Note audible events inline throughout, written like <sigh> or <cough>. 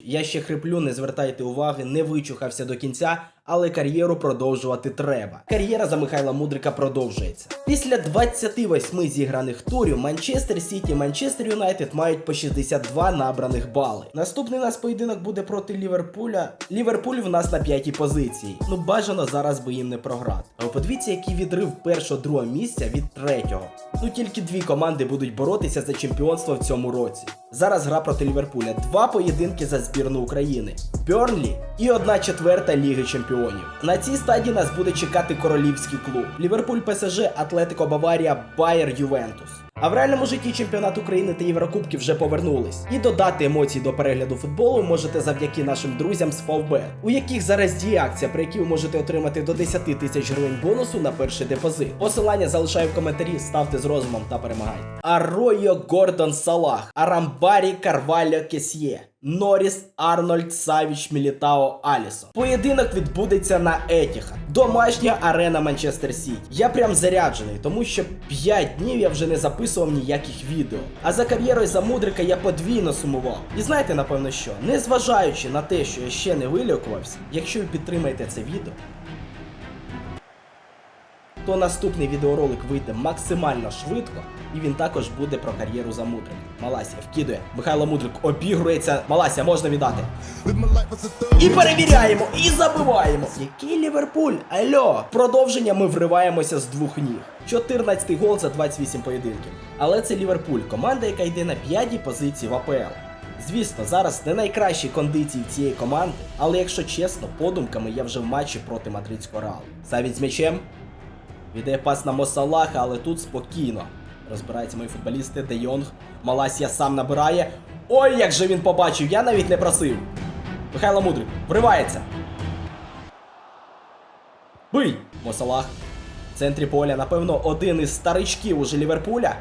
Я ще хриплю, не звертайте уваги, не вичухався до кінця, але кар'єру продовжувати треба. Кар'єра за Михайла Мудрика продовжується. Після 28 зіграних турів Манчестер Сіті Манчестер Юнайтед мають по 62 набраних бали. Наступний нас поєдинок буде проти Ліверпуля. Ліверпуль в нас на п'ятій позиції. Ну бажано зараз би їм не програти. А подивіться, який відрив першого другого місця від третього. Ну тільки дві команди будуть боротися за чемпіонство в цьому році. Зараз гра проти Ліверпуля. Два поєдинки за збірну України. Бьорнлі і одна четверта Ліги Чемпіонів. На цій стадії нас буде чекати королівський клуб. Ліверпуль ПСЖ, Атлетико Баварія, Байер Ювентус. А в реальному житті чемпіонат України та Єврокубки вже повернулись. І додати емоцій до перегляду футболу можете завдяки нашим друзям з Favbet, у яких зараз діє акція, при якій ви можете отримати до 10 тисяч гривень бонусу на перший депозит. Посилання залишаю в коментарі, ставте з розумом та перемагайте. Аройо Гордон Салах, Арамбарі Карвальо Кесьє. Норріс, Арнольд, Савіч, Мілітао, Алісон. Поєдинок відбудеться на Етіха. Домашня арена Манчестер Сіті. Я прям заряджений, тому що 5 днів я вже не записував ніяких відео. А за кар'єрою за мудрика я подвійно сумував. І знаєте, напевно, що, незважаючи на те, що я ще не вилікувався, якщо ви підтримаєте це відео, то наступний відеоролик вийде максимально швидко, і він також буде про кар'єру за Мудрика. Маласія вкидує. Михайло Мудрик обігрується. Маласія можна віддати. І перевіряємо, і забиваємо. Який Ліверпуль? Альо! Продовження ми вриваємося з двох ніг. 14-й гол за 28 поєдинків. Але це Ліверпуль, команда, яка йде на п'ятій позиції в АПЛ. Звісно, зараз не найкращі кондиції цієї команди, але якщо чесно, подумками я вже в матчі проти мадридського Реалу. Савіть з м'ячем. Віддає пас на Мосалаха, але тут спокійно. Розбираються мої футболісти, Де Йонг. Маласія сам набирає. Ой, як же він побачив, я навіть не просив. Михайло Мудрик вривається. Бий! Мосалах. В центрі поля, напевно, один із старичків уже Ліверпуля.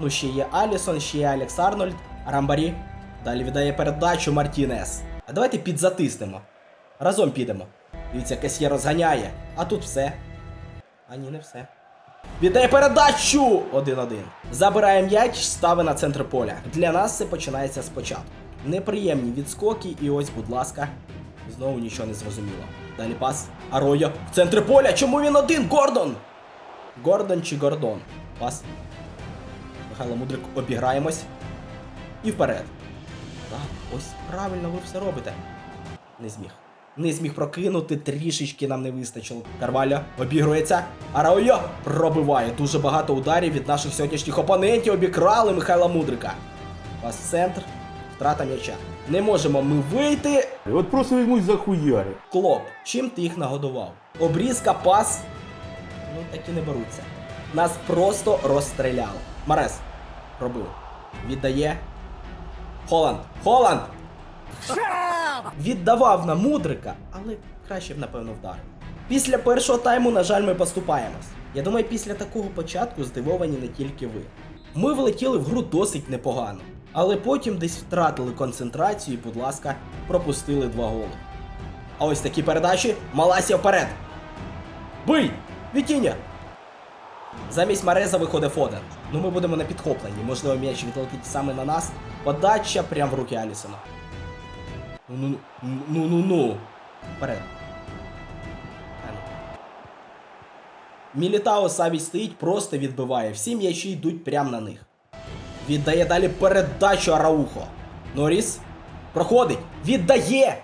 Ну, ще є Алісон, ще є Алекс Арнольд, Рамбарі. Далі віддає передачу Мартінес. А давайте підзатиснемо. Разом підемо. Дивіться, Касьє розганяє. А тут все. А ні, не все. Віддає передачу! 1-1. Забирає м'яч, ставить на центр поля. Для нас це починається спочатку. Неприємні відскоки, і ось, будь ласка, знову нічого не зрозуміло. Далі пас. Аройо. В центр поля. Чому він один? Гордон! Гордон чи Гордон? Пас. Михайло Мудрик, обіграємось. І вперед. Так, ось правильно ви все робите. Не зміг. Не зміг прокинути, трішечки нам не вистачило. Карваля обігрується. Араойо пробиває. Дуже багато ударів від наших сьогоднішніх опонентів. Обікрали Михайла Мудрика. Пас в центр. Втрата м'яча. Не можемо ми вийти. От просто візьмуть за хуярі. Клоп, чим ти їх нагодував? Обрізка, пас. Ну, такі не беруться. Нас просто розстріляли. Марес. Пробив. Віддає. Холанд. Холланд. Віддавав на мудрика, але краще б, напевно, вдарив. Після першого тайму, на жаль, ми поступаємось. Я думаю, після такого початку здивовані не тільки ви. Ми влетіли в гру досить непогано, але потім десь втратили концентрацію і, будь ласка, пропустили два голи. А ось такі передачі Маласія вперед. Бий! Вітіння! Замість Мареза виходить Фоден. Ну ми будемо на підхопленні. Можливо, м'яч відлетить саме на нас. Подача прямо в руки Алісона. Ну ну ну ну ну. Вперед. Ну. Мілітао Савій стоїть, просто відбиває. Всі м'ячі йдуть прямо на них. Віддає далі передачу Араухо. Норріс. Проходить. Віддає.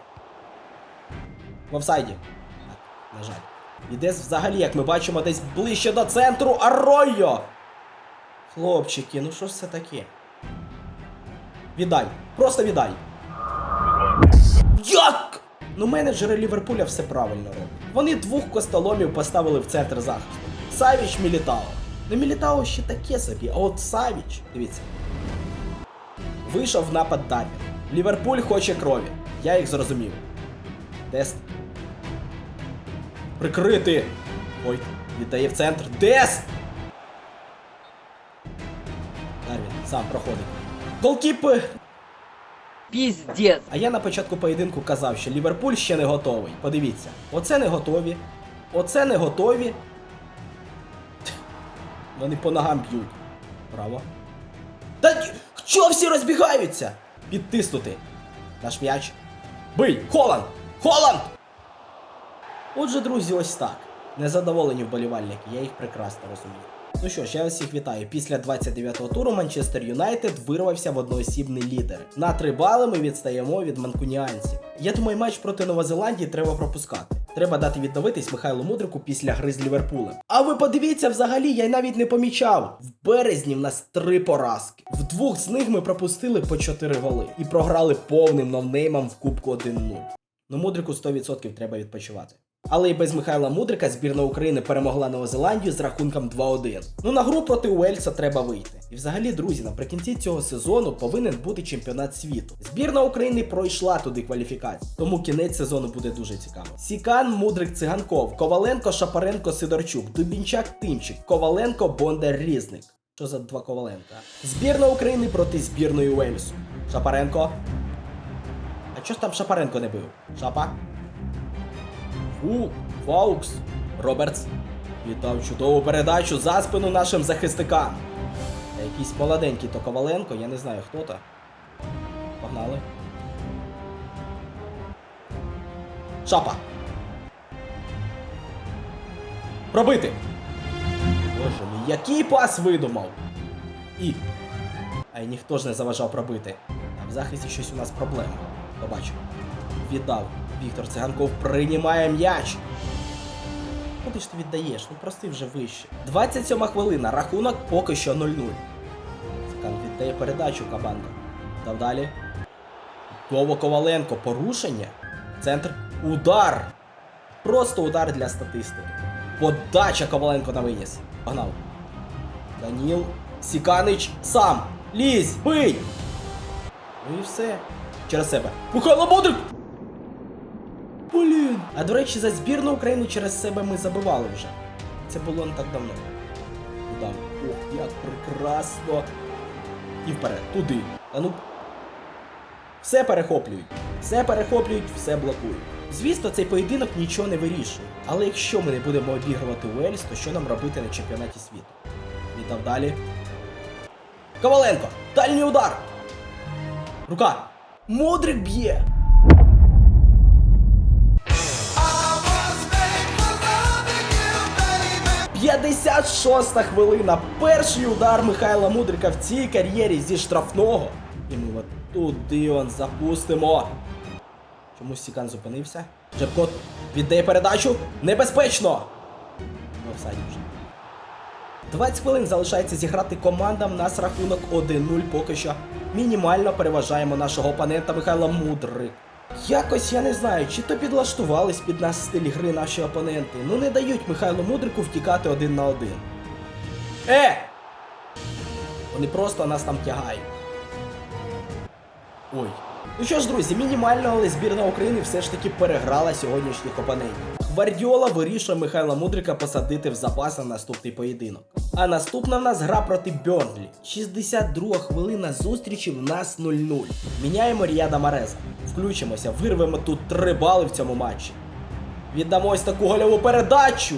В офсайді. На жаль. Іде взагалі, як ми бачимо, десь ближче до центру. Аройо! Хлопчики, ну що ж це таке? Віддай. Просто віддай. Ну, менеджери Ліверпуля все правильно роблять. Вони двох костоломів поставили в центр захисту. Савіч Мілітао. Ну, Мілітао ще таке собі, а от Савіч, дивіться. Вийшов напад Дарвін. Ліверпуль хоче крові. Я їх зрозумів. Дест. Прикрити. Ой, віддає в центр. Дест! Дарвін сам проходить. Голкіпер! Пиздец. А я на початку поєдинку казав, що Ліверпуль ще не готовий. Подивіться, оце не готові, оце не готові. Вони по ногам б'ють. Браво. Та чого всі розбігаються? Підтиснути. Наш м'яч. Бий! Холланд! Холланд! Отже, друзі, ось так. Незадоволені вболівальники, я їх прекрасно розумію. Ну що ж, я всіх вітаю. Після 29-го туру Манчестер Юнайтед вирвався в одноосібний лідер. На 3 бали ми відстаємо від манкуніанців. Я думаю, матч проти Новозеландії треба пропускати. Треба дати відновитись Михайлу Мудрику після гри з Ліверпулем. А ви подивіться, взагалі, я й навіть не помічав. В березні в нас три поразки. В двох з них ми пропустили по 4 голи і програли повним новнеймом в Кубку 1-0. Ну, Мудрику 100% треба відпочивати. Але і без Михайла Мудрика збірна України перемогла Новозеландію з рахунком 2-1. Ну на гру проти Уельса треба вийти. І взагалі, друзі, наприкінці цього сезону повинен бути чемпіонат світу. Збірна України пройшла туди кваліфікацію, тому кінець сезону буде дуже цікавий. Сікан, Мудрик, Циганков, Коваленко, Шапаренко, Сидорчук, Дубінчак, Тимчик, Коваленко, Бондар, Різник. Що за два Коваленка? Збірна України проти збірної Уельсу. Шапаренко. А чого ж там Шапаренко не бив? Шапа? Фу, Фаукс, Робертс. Віддав чудову передачу за спину нашим захисникам. Якийсь молоденький то Коваленко, я не знаю хто то. Погнали. Шапа. Пробити. Боже мій, який пас видумав. І. А й ніхто ж не заважав пробити. А в захисті щось у нас проблема. Побачив. Віддав. Віктор Циганков приймає м'яч. Куди ж ти віддаєш? Ну прости вже вище. 27 хвилина. Рахунок поки що 0-0. Цикан віддає передачу Кабанко. Дав далі. Гово Коваленко. Порушення. Центр. Удар. Просто удар для статистики. Подача Коваленко на виніс. Погнав. Даніл. Сіканич сам. Лізь! Бий! Ну і все. Через себе. Михайло Мудрик! Блін. А до речі, за збірну України через себе ми забивали вже. Це було не так давно. Удав. Ох, як прекрасно. І вперед, туди. А ну. Все перехоплюють. Все перехоплюють, все блокують. Звісно, цей поєдинок нічого не вирішує. Але якщо ми не будемо обігрувати Уельс, то що нам робити на чемпіонаті світу? Віддав далі. Коваленко! Дальній удар! Рука! Модрик б'є! 56 хвилина. Перший удар Михайла Мудрика в цій кар'єрі зі штрафного. І ми от туди он запустимо. Чомусь Сікан зупинився. Джебкот віддає передачу. Небезпечно! В офсайді вже. 20 хвилин залишається зіграти командам. Нас рахунок 1-0 поки що. Мінімально переважаємо нашого опонента Михайла Мудрик. Якось я не знаю, чи то підлаштувались під нас стиль гри наші опоненти. Ну не дають Михайлу Мудрику втікати один на один. Е! Вони просто нас там тягають. Ой. Ну що ж, друзі, мінімально, але збірна України все ж таки переграла сьогоднішніх опонентів. Гвардіола вирішує Михайла Мудрика посадити в запас на наступний поєдинок. А наступна в нас гра проти Бьонлі. 62 хвилина зустрічі в нас 0-0. Міняємо Ріада Мареза. Включимося, вирвемо тут 3 бали в цьому матчі. Віддамо ось таку гольову передачу.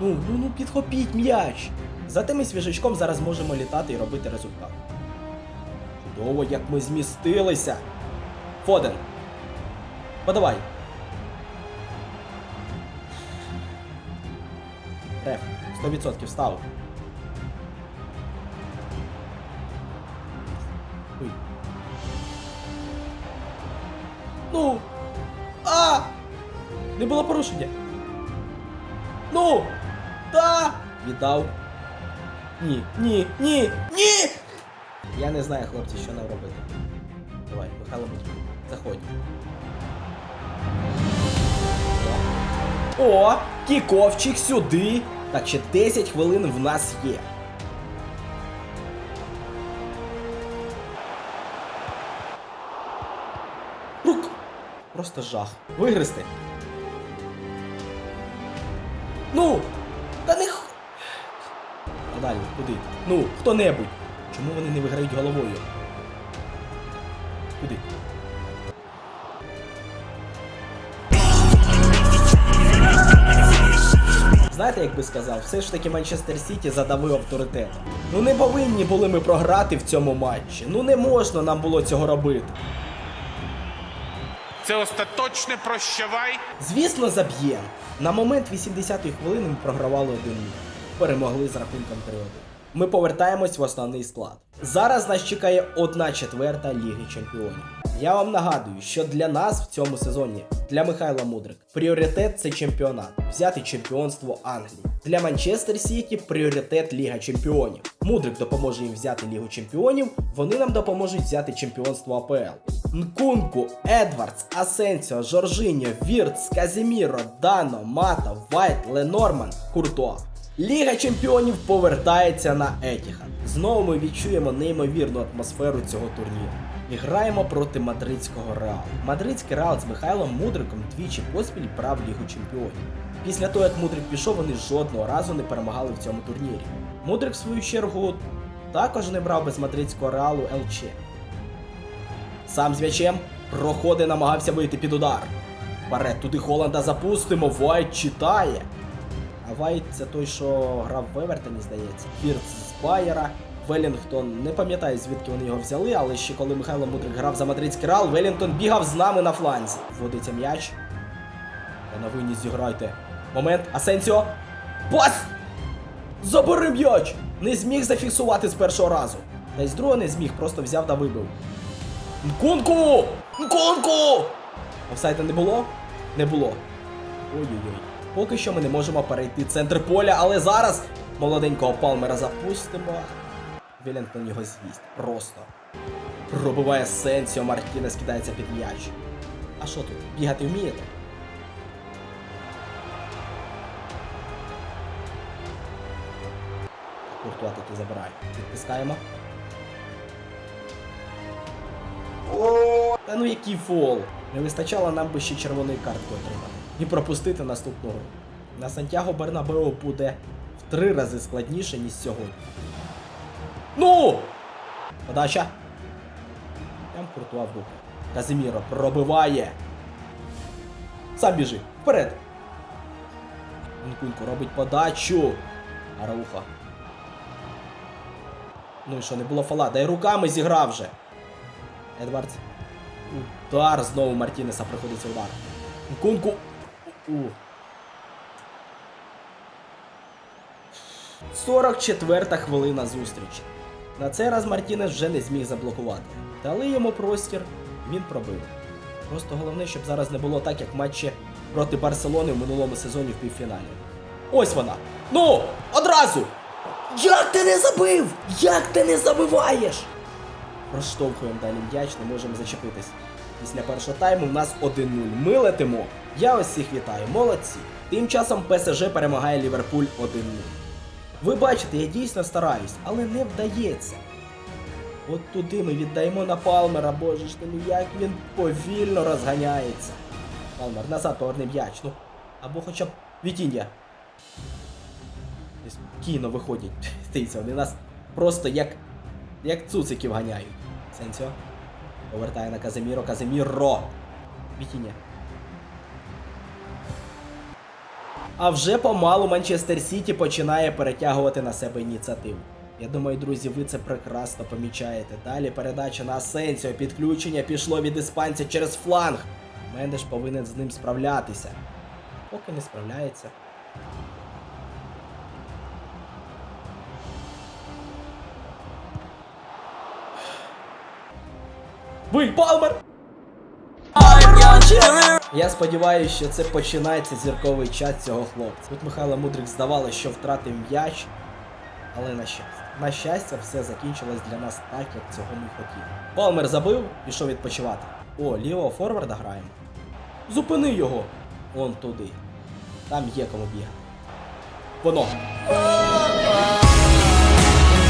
Ну, ну, ну підхопіть м'яч. За тим і свіжачком зараз можемо літати і робити результат. Чудово, як ми змістилися. Фоден. Подавай. Реф, 100% став. Ой. Ну. А! Не було порушення. Ну! Та! Віддав. Ні, ні, ні, ні! Я не знаю, хлопці, що нам робити. Давай, Михайло заходь. О, кіковчик сюди. Так, ще 10 хвилин в нас є. Рук! Просто жах. Вигризти. Ну! Та не х... А далі, куди? Ну, хто-небудь. Чому вони не виграють головою? Куди? Знаєте, як би сказав, все ж таки Манчестер Сіті задавив авторитетом. Ну не повинні були ми програти в цьому матчі. Ну не можна нам було цього робити. Це остаточне прощавай. Звісно, заб'єм. На момент 80-ї хвилини ми програвали 1-0. Перемогли з рахунком 3-1. Ми повертаємось в основний склад. Зараз нас чекає 1 четверта Ліги Чемпіонів. Я вам нагадую, що для нас в цьому сезоні, для Михайла Мудрик, пріоритет це чемпіонат, взяти чемпіонство Англії. Для Манчестер Сіті пріоритет Ліга Чемпіонів. Мудрик допоможе їм взяти Лігу Чемпіонів, вони нам допоможуть взяти чемпіонство АПЛ. Нкунку, Едвардс, Асенсіо, Жоржиньо, Віртс, Казіміро, Дано, Мата, Вайт, Ленорман, Куртуа. Ліга чемпіонів повертається на Етіхад. Знову ми відчуємо неймовірну атмосферу цього турніру. І граємо проти мадридського Реалу. Мадридський Реал з Михайлом Мудриком двічі поспіль брав Лігу чемпіонів. Після того, як Мудрик пішов, вони жодного разу не перемагали в цьому турнірі. Мудрик, в свою чергу, також не брав без мадридського Реалу ЛЧ. Сам з м'ячем проходить, намагався вийти під удар. Вперед, туди Холланда запустимо, Вайт читає. А Вайт це той, що грав в Евертоні, здається. Фірц з Байера. Велінгтон, не пам'ятаю, звідки вони його взяли, але ще коли Михайло Мудрик грав за мадридський Реал, Велінгтон бігав з нами на фланзі. Вводиться м'яч. На виніс зіграйте. Момент. Асенсіо. Пас! Забери м'яч! Не зміг зафіксувати з першого разу. Та й з другого не зміг, просто взяв та вибив. Нкунку! Нкунку! Офсайда не було? Не було. Ой-ой-ой. Поки що ми не можемо перейти центр поля, але зараз молоденького Палмера запустимо. Вілентон його з'їсть. Просто. Пробиває Сенсіо, Мартінес кидається під м'яч. А що тут? Бігати вмієте? Куртуа таки забирає. Відпускаємо. Та ну який фол. Не вистачало нам би ще червоної картки отримати. І пропустити наступну гру. На Сантьяго Бернабеу буде в три рази складніше, ніж сьогодні. Ну! Подача. Прям Куртуа в руки. Казиміро пробиває. Сам біжи. Вперед. Нкунько робить подачу. Арауха. Ну і що, не було фола. Дай руками зіграв вже. Едвардс. Удар знову Мартінеса приходиться удар. Нкунку. У. 44 хвилина зустрічі. На цей раз Мартінес вже не зміг заблокувати. Дали йому простір, він пробив. Просто головне, щоб зараз не було так, як матчі проти Барселони в минулому сезоні в півфіналі. Ось вона! Ну! Одразу! Як ти не забив? Як ти не забиваєш? Розштовхуємо далі м'яч, не можемо зачепитись. Після першого тайму в нас 1-0. Ми летимо. Я ось всіх вітаю, молодці. Тим часом ПСЖ перемагає Ліверпуль 1-0. Ви бачите, я дійсно стараюсь, але не вдається. От туди ми віддаємо на Палмера, боже ж ти як він повільно розганяється. Палмер, назад поверни м'яч, ну. Або хоча б Вітіння. Спокійно виходять. <laughs> Дивіться, вони нас просто як. як цуциків ганяють. Сенсіо. Повертає на Казиміро. Казиміро. Вітіння. А вже помалу Манчестер Сіті починає перетягувати на себе ініціативу. Я думаю, друзі, ви це прекрасно помічаєте. Далі передача на Асенсіо. Підключення пішло від іспанця через фланг. Мендеш повинен з ним справлятися. Поки не справляється. Бий, Палмер! Я сподіваюся, що це починається зірковий час цього хлопця. Тут Михайло Мудрик здавалося, що втратив м'яч, але на щастя. На щастя, все закінчилось для нас так, як цього ми хотіли. Палмер забив, пішов відпочивати. О, лівого форварда граємо. Зупини його! Он туди. Там є кому бігати. Воно.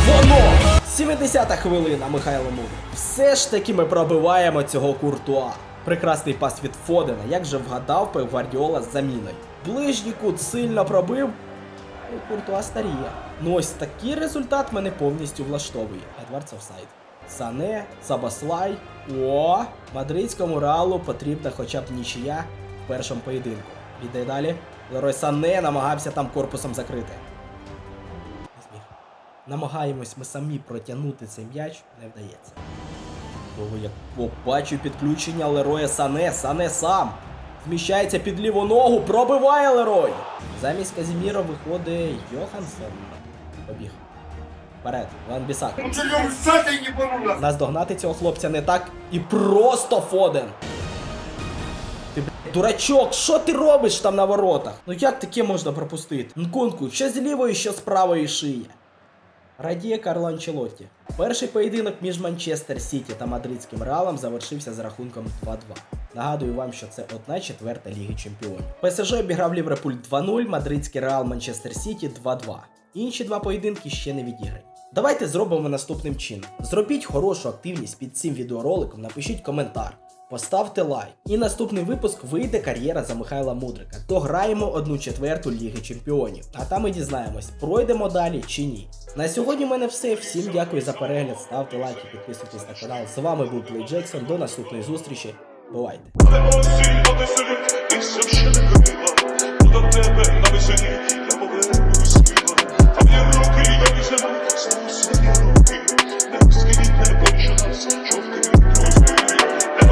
Воно! 70-та хвилина, Михайло Мудрик. Все ж таки ми пробиваємо цього куртуа. Прекрасний пас від Фодена, як же вгадав Пеп Гвардіола з заміною. Ближній кут сильно пробив. Ну, Куртуа старіє. Ну ось такий результат мене повністю влаштовує. Едвардс офсайд. Сане, Сабаслай. О, мадридському реалу потрібна хоча б нічия в першому поєдинку. Віддай далі. Лерой Сане намагався там корпусом закрити. Не зміг. Намагаємось ми самі протягнути цей м'яч, не вдається. Бо я побачу підключення Лероя Сане, Сане сам. Зміщається під ліву ногу, пробиває Лерой. Замість Казіміра виходить Йоханссон. Побіг. Вперед, Ван Бісак. Нас догнати цього хлопця не так і просто Фоден. Ти блядь, дурачок, що ти робиш там на воротах? Ну як таке можна пропустити? Нкунку, що з лівої, що з правої шиє. Радіє Карло Анчелотті. Перший поєдинок між Манчестер Сіті та Мадридським Реалом завершився з рахунком 2-2. Нагадую вам, що це одна четверта Ліги Чемпіонів. ПСЖ обіграв Ліверпуль 2-0, Мадридський Реал Манчестер Сіті 2-2. Інші два поєдинки ще не відіграні. Давайте зробимо наступним чином. Зробіть хорошу активність під цим відеороликом, напишіть коментар. Поставте лайк. І наступний випуск вийде кар'єра за Михайла Мудрика. То граємо одну четверту Ліги Чемпіонів. А там і дізнаємось, пройдемо далі чи ні. На сьогодні в мене все. Всім дякую за перегляд. Ставте лайки, підписуйтесь на канал. З вами був Плей Джексон. До наступної зустрічі. Бувайте! руки, я візьму, знову свої руки, не розкиніть, не починайся,